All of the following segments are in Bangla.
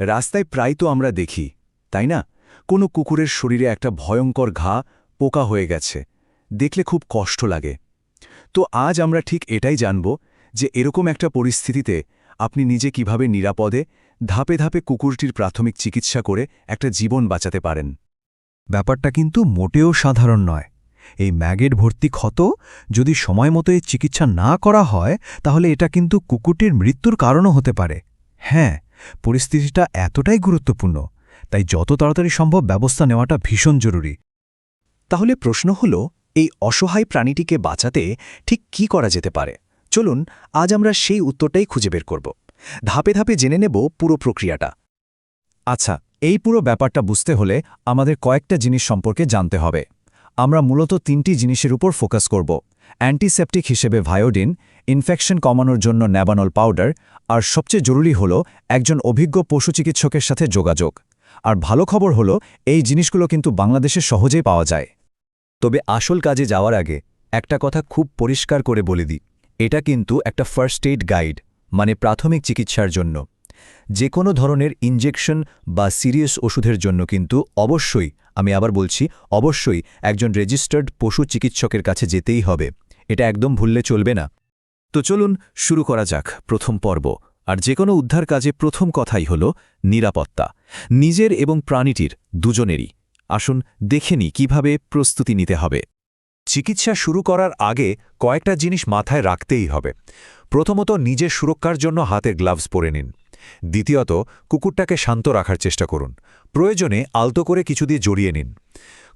রাস্তায় প্রায় তো আমরা দেখি, তাই না? কোনো কুকুরের শরীরে একটা ভয়ঙ্কর ঘা পোকা হয়ে গেছে। দেখলে খুব কষ্ট লাগে। তো আজ আমরা ঠিক এটাই জানব যে এরকম একটা পরিস্থিতিতে আপনি নিজে কীভাবে নিরাপদে, ধাপে ধাপে কুকুরটির প্রাথমিক চিকিৎসা করে একটা জীবন বাঁচাতে পারেন। ব্যাপারটা কিন্তু মোটেও সাধারণ নয়। এই ম্যাগেট ভর্তি ক্ষত যদি সময় মতো এই চিকিৎসা না করা হয়, তাহলে এটা কিন্তু কুকুরটির মৃত্যুর কারণও হতে পারে। হ্যাঁ পরিস্থিতিটা এতটাই গুরুত্বপূর্ণ, তাই যত তাড়াতাড়ি সম্ভব ব্যবস্থা নেওয়াটা ভীষণ জরুরি। তাহলে প্রশ্ন হল, এই অসহায় প্রাণীটিকে বাঁচাতে ঠিক কি করা যেতে পারে? চলুন, আজ আমরা সেই উত্তরটাই খুঁজে বের করব। ধাপে ধাপে জেনে নেব পুরো প্রক্রিয়াটা। আচ্ছা এই পুরো ব্যাপারটা বুঝতে হলে আমাদের কয়েকটা জিনিস সম্পর্কে জানতে হবে। আমরা মূলত তিনটি জিনিসের উপর ফোকাস করব। অ্যান্টিসেপটিক হিসেবে ভায়োডিন ইনফেকশন কমানোর জন্য ন্যাবানল পাউডার, আর সবচেয়ে জরুরি হল একজন অভিজ্ঞ পশু চিকিৎসকের সাথে যোগাযোগ। আর ভালো খবর হল, এই জিনিসগুলো কিন্তু বাংলাদেশে সহজেই পাওয়া যায়। তবে আসল কাজে যাওয়ার আগে একটা কথা খুব পরিষ্কার করে বলে দিই। এটা কিন্তু একটা ফার্স্ট এইড গাইড মানে প্রাথমিক চিকিৎসার জন্য। যে কোনো ধরনের ইনজেকশন বা সিরিয়াস ওষুধের জন্য কিন্তু অবশ্যই, আমি আবার বলছি, অবশ্যই একজন রেজিস্টার্ড পশু চিকিৎসকের কাছে যেতেই হবে। এটা একদম ভুললে চলবে না। তো চলুন শুরু করা যাক প্রথম পর্ব। আর যে কোনো উদ্ধার কাজে প্রথম কথাই হল নিরাপত্তা। নিজের এবং প্রাণীটির দুজনেরই। আসুন দেখে নি কীভাবে প্রস্তুতি নিতে হবে। চিকিৎসা শুরু করার আগে কয়েকটা জিনিস মাথায় রাখতেই হবে। প্রথমত নিজের সুরক্ষার জন্য হাতের গ্লাভস পরে নিন। দ্বিতীয়ত, কুকুরটাকে শান্ত রাখার চেষ্টা করুন। প্রয়োজনে আলতো করে কিছু দিয়ে জড়িয়ে নিন।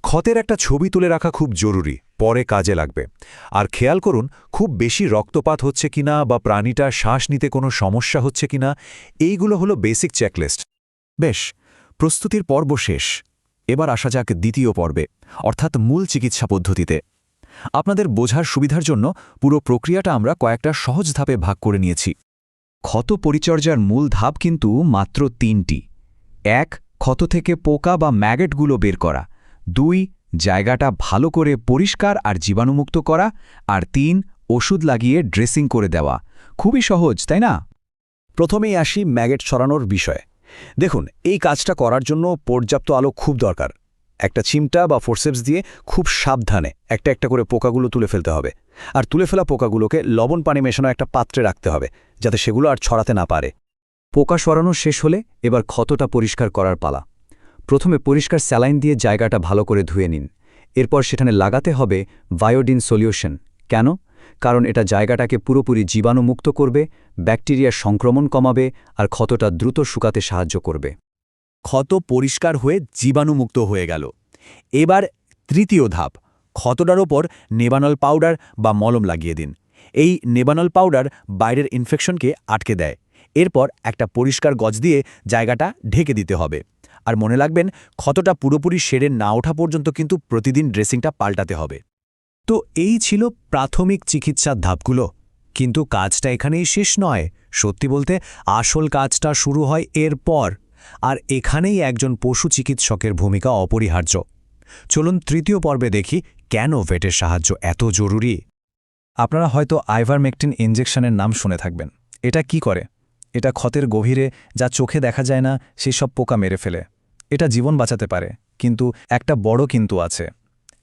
ক্ষতের একটা ছবি তুলে রাখা খুব জরুরি, পরে কাজে লাগবে। আর খেয়াল করুন, খুব বেশি রক্তপাত হচ্ছে কিনা বা প্রাণীটা শ্বাস নিতে কোনো সমস্যা হচ্ছে কিনা, এইগুলো হলো বেসিক চেকলিস্ট। বেশ, প্রস্তুতির পর্ব শেষ। এবার আসা যাক দ্বিতীয় পর্বে, অর্থাৎ মূল চিকিৎসা পদ্ধতিতে। আপনাদের বোঝার সুবিধার জন্য পুরো প্রক্রিয়াটা আমরা কয়েকটা সহজ ধাপে ভাগ করে নিয়েছি। ক্ষত পরিচর্যার মূল ধাপ কিন্তু মাত্র তিনটি। এক, ক্ষত থেকে পোকা বা ম্যাগেটগুলো বের করা। দুই, জায়গাটা ভালো করে পরিষ্কার আর জীবাণুমুক্ত করা। আর তিন, ওষুধ লাগিয়ে ড্রেসিং করে দেওয়া। খুবই সহজ, তাই না? প্রথমেই আসি ম্যাগেট সরানোর বিষয়ে। দেখুন, এই কাজটা করার জন্য পর্যাপ্ত আলো খুব দরকার। একটা চিমটা বা ফোরসেপস দিয়ে খুব সাবধানে একটা একটা করে পোকাগুলো তুলে ফেলতে হবে। আর তুলে ফেলা পোকাগুলোকে লবণ পানি মেশানো একটা পাত্রে রাখতে হবে। যাতে সেগুলো আর ছড়াতে না পারে। পোকা সরানো শেষ হলে এবার ক্ষতটা পরিষ্কার করার পালা। প্রথমে পরিষ্কার স্যালাইন দিয়ে জায়গাটা ভালো করে ধুয়ে নিন। এরপর সেখানে লাগাতে হবে বায়োডিন সলিউশন। কেন? কারণ এটা জায়গাটাকে পুরোপুরি জীবাণুমুক্ত করবে ব্যাকটেরিয়ার সংক্রমণ কমাবে আর ক্ষতটা দ্রুত শুকাতে সাহায্য করবে। ক্ষত পরিষ্কার হয়ে জীবাণুমুক্ত হয়ে গেল। এবার তৃতীয় ধাপ, ক্ষতটার ওপর নেবানল পাউডার বা মলম লাগিয়ে দিন। এই নেবানল পাউডার বাইরের ইনফেকশনকে আটকে দেয়। এরপর একটা পরিষ্কার গজ দিয়ে জায়গাটা ঢেকে দিতে হবে। আর মনে রাখবেন, ক্ষতটা পুরোপুরি সেরে না ওঠা পর্যন্ত কিন্তু প্রতিদিন ড্রেসিংটা পাল্টাতে হবে। তো এই ছিল প্রাথমিক চিকিৎসার ধাপগুলো। কিন্তু কাজটা এখানেই শেষ নয়। সত্যি বলতে, আসল কাজটা শুরু হয় এরপর। আর এখানেই একজন পশু চিকিৎসকের ভূমিকা অপরিহার্য। চলুন তৃতীয় পর্বে দেখি, কেন ভেটের সাহায্য এত জরুরি? আপনারা হয়তো আইভারমেকটিন ইঞ্জেকশনের নাম শুনে থাকবেন। এটা কি করে? এটা ক্ষতের গভীরে যা চোখে দেখা যায় না সেসব পোকা মেরে ফেলে। এটা জীবন বাঁচাতে পারে, কিন্তু একটা বড় কিন্তু আছে।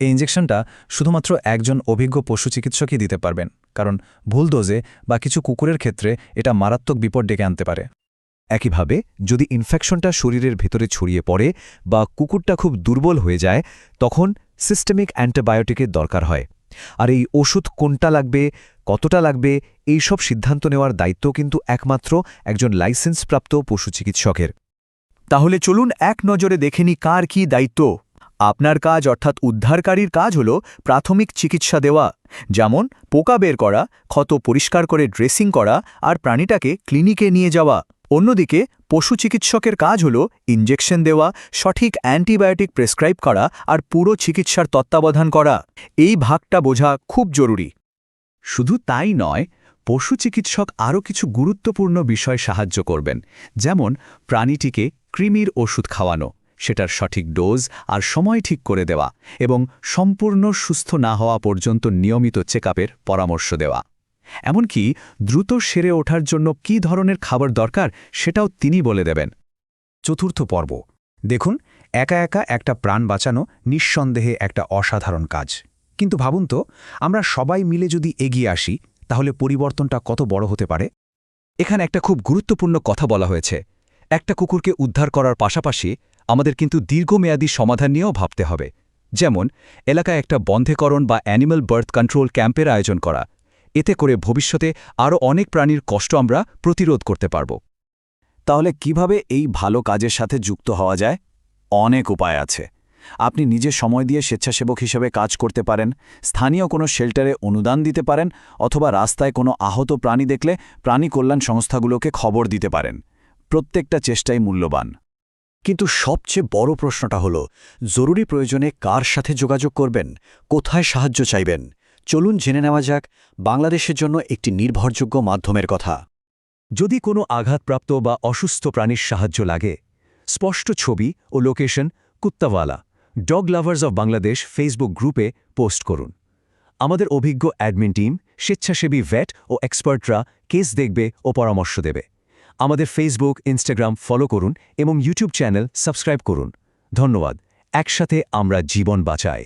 এই ইঞ্জেকশনটা শুধুমাত্র একজন অভিজ্ঞ পশু চিকিৎসকই দিতে পারবেন, কারণ ভুল ডোজে বা কিছু কুকুরের ক্ষেত্রে এটা মারাত্মক বিপদ ডেকে আনতে পারে। একইভাবে, যদি ইনফেকশনটা শরীরের ভেতরে ছড়িয়ে পড়ে বা কুকুরটা খুব দুর্বল হয়ে যায়, তখন সিস্টেমিক অ্যান্টিবায়োটিকের দরকার হয়। আর এই ওষুধ কোনটা লাগবে, কতটা লাগবে এই সব সিদ্ধান্ত নেওয়ার দায়িত্ব কিন্তু একমাত্র একজন লাইসেন্সপ্রাপ্ত পশু চিকিৎসকের। তাহলে চলুন এক নজরে দেখেনি কার কি দায়িত্ব। আপনার কাজ অর্থাৎ উদ্ধারকারীর কাজ হল প্রাথমিক চিকিৎসা দেওয়া, যেমন পোকা বের করা, ক্ষত পরিষ্কার করে ড্রেসিং করা, আর প্রাণীটাকে ক্লিনিকে নিয়ে যাওয়া। অন্যদিকে, পশু চিকিৎসকের কাজ হল ইঞ্জেকশন দেওয়া, সঠিক অ্যান্টিবায়োটিক প্রেসক্রাইব করা আর পুরো চিকিৎসার তত্ত্বাবধান করা। এই ভাগটা বোঝা খুব জরুরি। শুধু তাই নয়, পশু চিকিৎসক আরও কিছু গুরুত্বপূর্ণ বিষয় সাহায্য করবেন। যেমন, প্রাণীটিকে কৃমির ওষুধ খাওয়ানো, সেটার সঠিক ডোজ আর সময় ঠিক করে দেওয়া এবং সম্পূর্ণ সুস্থ না হওয়া পর্যন্ত নিয়মিত চেকআপের পরামর্শ দেওয়া। এমনকি দ্রুত সেরে ওঠার জন্য কী ধরনের খাবার দরকার সেটাও তিনি বলে দেবেন। চতুর্থ পর্ব। দেখুন, একা একা একটা প্রাণ বাঁচানো নিঃসন্দেহে একটা অসাধারণ কাজ। কিন্তু ভাবুন তো, আমরা সবাই মিলে যদি এগিয়ে আসি, তাহলে পরিবর্তনটা কত বড় হতে পারে? এখানে একটা খুব গুরুত্বপূর্ণ কথা বলা হয়েছে। একটা কুকুরকে উদ্ধার করার পাশাপাশি আমাদের কিন্তু দীর্ঘমেয়াদী সমাধান নিয়েও ভাবতে হবে। যেমন, এলাকায় একটা বন্ধেকরণ বা অ্যানিম্যাল বার্থ কন্ট্রোল ক্যাম্পের আয়োজন করা এতে করে ভবিষ্যতে আরও অনেক প্রাণীর কষ্ট আমরা প্রতিরোধ করতে পারব। তাহলে কীভাবে এই ভালো কাজের সাথে যুক্ত হওয়া যায়? অনেক উপায় আছে। আপনি নিজে সময় দিয়ে স্বেচ্ছাসেবক হিসেবে কাজ করতে পারেন, স্থানীয় কোনো শেল্টারে অনুদান দিতে পারেন, অথবা রাস্তায় কোনো আহত প্রাণী দেখলে প্রাণী কল্যাণ সংস্থাগুলোকে খবর দিতে পারেন। প্রত্যেকটা চেষ্টাই মূল্যবান। কিন্তু সবচেয়ে বড় প্রশ্নটা হল, জরুরি প্রয়োজনে কার সাথে যোগাযোগ করবেন? কোথায় সাহায্য চাইবেন? চলুন জেনে নেওয়া যাক বাংলাদেশের জন্য একটি নির্ভরযোগ্য মাধ্যমের কথা। যদি কোনো আঘাতপ্রাপ্ত বা অসুস্থ প্রাণীর সাহায্য লাগে, স্পষ্ট ছবি ও location কুত্তাওয়ালা, dog lovers of Bangladesh Facebook গ্রুপে পোস্ট করুন। আমাদের অভিজ্ঞ অ্যাডমিন টিম, স্বেচ্ছাসেবী ভেট ও এক্সপার্টরা কেস দেখবে ও পরামর্শ দেবে। আমাদের ফেসবুক, ইনস্টাগ্রাম ফলো করুন এবং ইউটিউব চ্যানেল সাবস্ক্রাইব করুন। ধন্যবাদ। একসাথে আমরা জীবন বাঁচাই।